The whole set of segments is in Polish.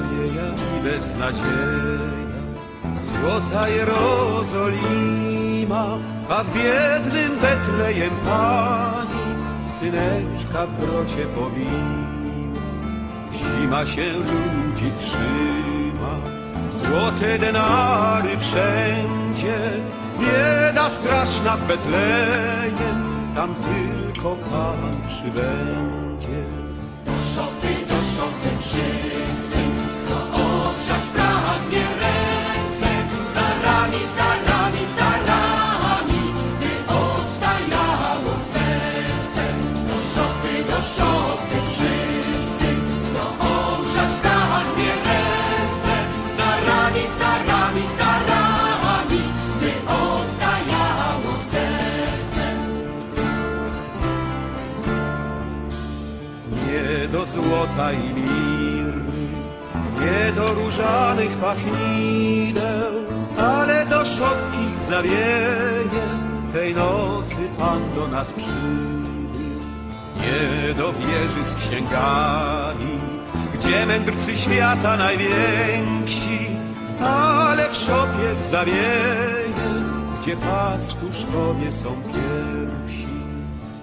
zawieja i beznadzieja. Złota Jerozolima, a w biednym Betlejem Pani, syneczka w grocie powinna. Zima się ludzi trzyma, złote denary wszędzie, bieda straszna w Betlejem, tam tylko Pan przybędzie. Do szopty wszyscy, do złota i mirry, nie do różanych pachnideł, ale do szotkich zawieje, tej nocy Pan do nas przyjdzie. Nie do wieży z księgami, gdzie mędrcy świata najwięksi, ale w szopie w zawieje, gdzie pastuszkowie są pierwsi.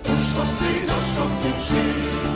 Do szopy, do szopy wszyscy,